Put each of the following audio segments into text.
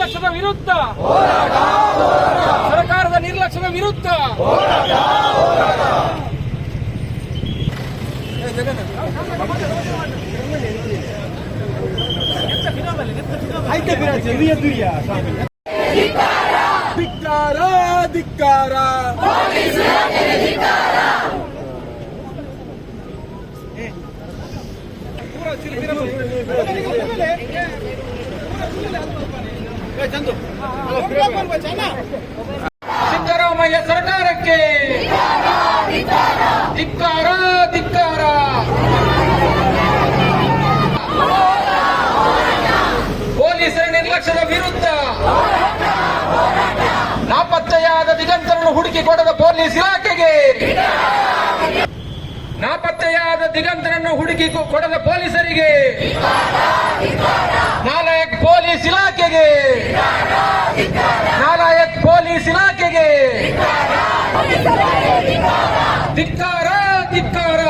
ನಿರ್ಲಕ್ಷ್ಯದ ವಿರುದ್ಧ. ಸರ್ಕಾರದ ನಿರ್ಲಕ್ಷ್ಯದ ವಿರುದ್ಧ. ಧಿಕ್ಕಾರ ಧಿಕ್ಕಾರ ಸಿದ್ದರಾಮಯ್ಯ ಸರ್ಕಾರಕ್ಕೆ. ಧಿಕ್ಕಾರ ಧಿಕ್ಕಾರ. ಪೊಲೀಸರ ನಿರ್ಲಕ್ಷ್ಯದ ವಿರುದ್ಧ. ನಾಪತ್ತೆಯಾದ ದಿಗಂತರನ್ನು ಹುಡುಕಿ ಕೊಡದ ಪೊಲೀಸ್ ಇಲಾಖೆಗೆ. ನಾಪತ್ತೆಯಾದ ದಿಗಂತರನ್ನು ಹುಡುಕಿ ಕೊಡದ ಪೊಲೀಸರಿಗೆ ನಾಲಾಯಕ್ ಪೊಲೀಸ್ ಇಲಾಖೆಗೆ ನಾಲಾಯಕ್ ಪೊಲೀಸ್ ಇಲಾಖೆಗೆ ಧಿಕ್ಕಾರ ಧಿಕ್ಕಾರ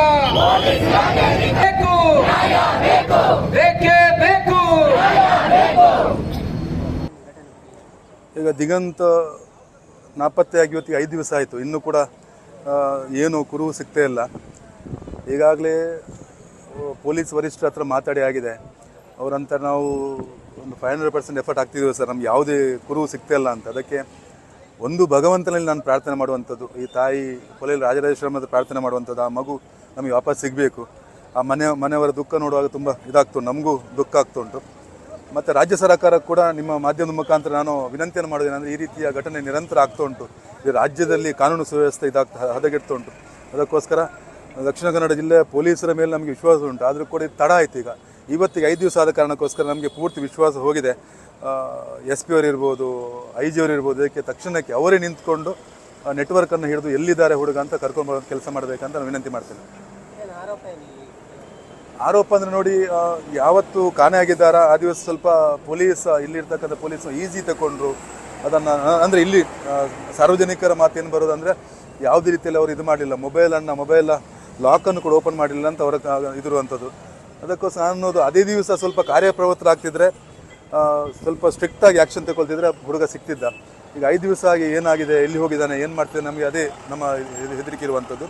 ಈಗ ದಿಗಂತ ನಾಪತ್ತೆಯಾಗಿ ಇವತ್ತಿಗೆ ಐದು ದಿವಸ ಆಯಿತು. ಇನ್ನೂ ಕೂಡ ಏನು ಕುರು ಸಿಗ್ತೇ ಇಲ್ಲ. ಈಗಾಗಲೇ ಪೊಲೀಸ್ ವರಿಷ್ಠರ ಹತ್ರ ಮಾತಾಡಿ ಆಗಿದೆ. ಅವರಂತ ನಾವು ಒಂದು ಫೈವ್ ಹಂಡ್ರೆಡ್ ಪರ್ಸೆಂಟ್ ಎಫರ್ಟ್ ಆಗ್ತಿದ್ದೀವಿ ಸರ್. ನಮ್ಗೆ ಯಾವುದೇ ಕುರುವು ಸಿಗ್ತಾ ಇಲ್ಲ ಅಂತ. ಅದಕ್ಕೆ ಒಂದು ಭಗವಂತನಲ್ಲಿ ನಾನು ಪ್ರಾರ್ಥನೆ ಮಾಡುವಂಥದ್ದು. ಈ ತಾಯಿ ಕೊಲೆಯಲ್ಲಿ ರಾಜರಾಜೇಶ್ವರಮದ ಪ್ರಾರ್ಥನೆ ಮಾಡುವಂಥದ್ದು. ಆ ಮಗು ನಮಗೆ ವಾಪಸ್ ಸಿಗಬೇಕು. ಆ ಮನೆ, ಮನೆಯವರ ದುಃಖ ನೋಡುವಾಗ ತುಂಬ ಇದಾಗ್ತು, ನಮಗೂ ದುಃಖ ಆಗ್ತುಂಟು. ಮತ್ತು ರಾಜ್ಯ ಸರ್ಕಾರ ಕೂಡ ನಿಮ್ಮ ಮಾಧ್ಯಮದ ಮುಖಾಂತರ ನಾನು ವಿನಂತಿಯನ್ನು ಮಾಡೋದೇನೆಂದರೆ ಈ ರೀತಿಯ ಘಟನೆ ನಿರಂತರ ಆಗ್ತಾ ಉಂಟು ಈ ರಾಜ್ಯದಲ್ಲಿ ಕಾನೂನು ಸುವ್ಯವಸ್ಥೆ ಇದಾಗ್ತಾ ಹದಗೆಡ್ತಾ ಉಂಟು ಅದಕ್ಕೋಸ್ಕರ ದಕ್ಷಿಣ ಕನ್ನಡ ಜಿಲ್ಲೆ ಪೊಲೀಸರ ಮೇಲೆ ನಮಗೆ ವಿಶ್ವಾಸ ಉಂಟು. ಆದರೂ ಕೂಡ ಇದು ತಡ ಆಯ್ತು ಈಗ. ಇವತ್ತಿಗೆ ಐದು ದಿವಸ ಆದ ಕಾರಣಕ್ಕೋಸ್ಕರ ನಮಗೆ ಪೂರ್ತಿ ವಿಶ್ವಾಸ ಹೋಗಿದೆ. ಎಸ್ ಪಿ ಅವರು ಇರ್ಬೋದು ಐ ಜಿ ಅವರು ಇರ್ಬೋದು, ಇದಕ್ಕೆ ತಕ್ಷಣಕ್ಕೆ ಅವರೇ ನಿಂತ್ಕೊಂಡು ನೆಟ್ವರ್ಕನ್ನು ಹಿಡಿದು ಎಲ್ಲಿದ್ದಾರೆ ಹುಡುಗ ಅಂತ ಕರ್ಕೊಂಡು ಬರೋ ಕೆಲಸ ಮಾಡಬೇಕಂತ ನಾನು ವಿನಂತಿ ಮಾಡ್ತೇನೆ. ಆರೋಪ ಅಂದ್ರೆ ನೋಡಿ ಯಾವತ್ತು ಕಾಣೆ ಆಗಿದ್ದಾರ? ಆ ದಿವಸ ಸ್ವಲ್ಪ ಪೊಲೀಸ್, ಇಲ್ಲಿರ್ತಕ್ಕಂಥ ಪೊಲೀಸ್ ಈಸಿ ತಗೊಂಡ್ರು ಅದನ್ನು, ಅಂದರೆ ಇಲ್ಲಿ ಸಾರ್ವಜನಿಕರ ಮಾತೇನು ಬರೋದಂದ್ರೆ ಯಾವುದೇ ರೀತಿಯಲ್ಲಿ ಅವರು ಇದು ಮಾಡಲಿಲ್ಲ. ಮೊಬೈಲನ್ನು ಮೊಬೈಲ್ ಲಾಕನ್ನು ಕೂಡ ಓಪನ್ ಮಾಡಿಲ್ಲ ಅಂತ ಅವರ ಇದಿರುವಂಥದ್ದು. ಅದಕ್ಕೋಸ್ಕರ ನಾನು ಅನ್ನೋದು, ಅದೇ ದಿವಸ ಸ್ವಲ್ಪ ಕಾರ್ಯಪ್ರವೃತ್ತರಾಗ್ತಿದ್ರೆ ಸ್ವಲ್ಪ ಸ್ಟ್ರಿಕ್ಟಾಗಿ ಆ್ಯಕ್ಷನ್ ತಗೊಳ್ತಿದ್ರೆ ಹುಡುಗ ಸಿಗ್ತಿದ್ದ ಈಗ ಐದು ದಿವಸ ಆಗಿ ಏನಾಗಿದೆ, ಎಲ್ಲಿ ಹೋಗಿದ್ದಾನೆ, ಏನು ಮಾಡ್ತಿದ್ದಾನೆ, ನಮಗೆ ಅದೇ ನಮ್ಮ ಹೆದ್- ಹೆದರಿಕೆ ಇರುವಂಥದ್ದು.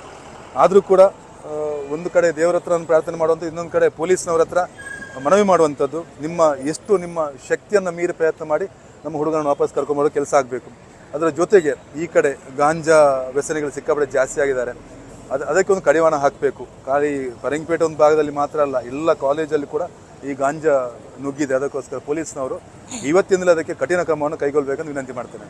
ಆದರೂ ಕೂಡ ಒಂದು ಕಡೆ ದೇವರ ಹತ್ರ ಪ್ರಾರ್ಥನೆ ಮಾಡುವಂಥ ಇನ್ನೊಂದು ಕಡೆ ಪೊಲೀಸ್ನವ್ರ ಹತ್ರ ಮನವಿ ಮಾಡುವಂಥದ್ದು. ನಿಮ್ಮ ಎಷ್ಟು ನಿಮ್ಮ ಶಕ್ತಿಯನ್ನು ಮೀರಿ ಪ್ರಯತ್ನ ಮಾಡಿ ನಮ್ಮ ಹುಡುಗನನ್ನು ವಾಪಸ್ ಕರ್ಕೊಂಬರೋ ಕೆಲಸ ಆಗಬೇಕು. ಅದರ ಜೊತೆಗೆ ಈ ಕಡೆ ಗಾಂಜಾ ವ್ಯಸನಿಗಳು ಸಿಕ್ಕಾಪಟ್ಟೆ ಜಾಸ್ತಿ ಆಗಿದ್ದಾರೆ. ಅದು, ಅದಕ್ಕೆ ಒಂದು ಕಡಿವಾಣ ಹಾಕಬೇಕು. ಖಾಲಿ ಫರಂಗಿಪೇಟೆ ಒಂದು ಭಾಗದಲ್ಲಿ ಮಾತ್ರ ಅಲ್ಲ, ಎಲ್ಲ ಕಾಲೇಜಲ್ಲಿ ಕೂಡ ಈ ಗಾಂಜಾ ನುಗ್ಗಿದೆ. ಅದಕ್ಕೋಸ್ಕರ ಪೊಲೀಸ್ನವರು ಇವತ್ತಿಂದಲೇ ಅದಕ್ಕೆ ಕಠಿಣ ಕ್ರಮವನ್ನು ಕೈಗೊಳ್ಳಬೇಕಂತ ವಿನಂತಿ ಮಾಡ್ತೇನೆ.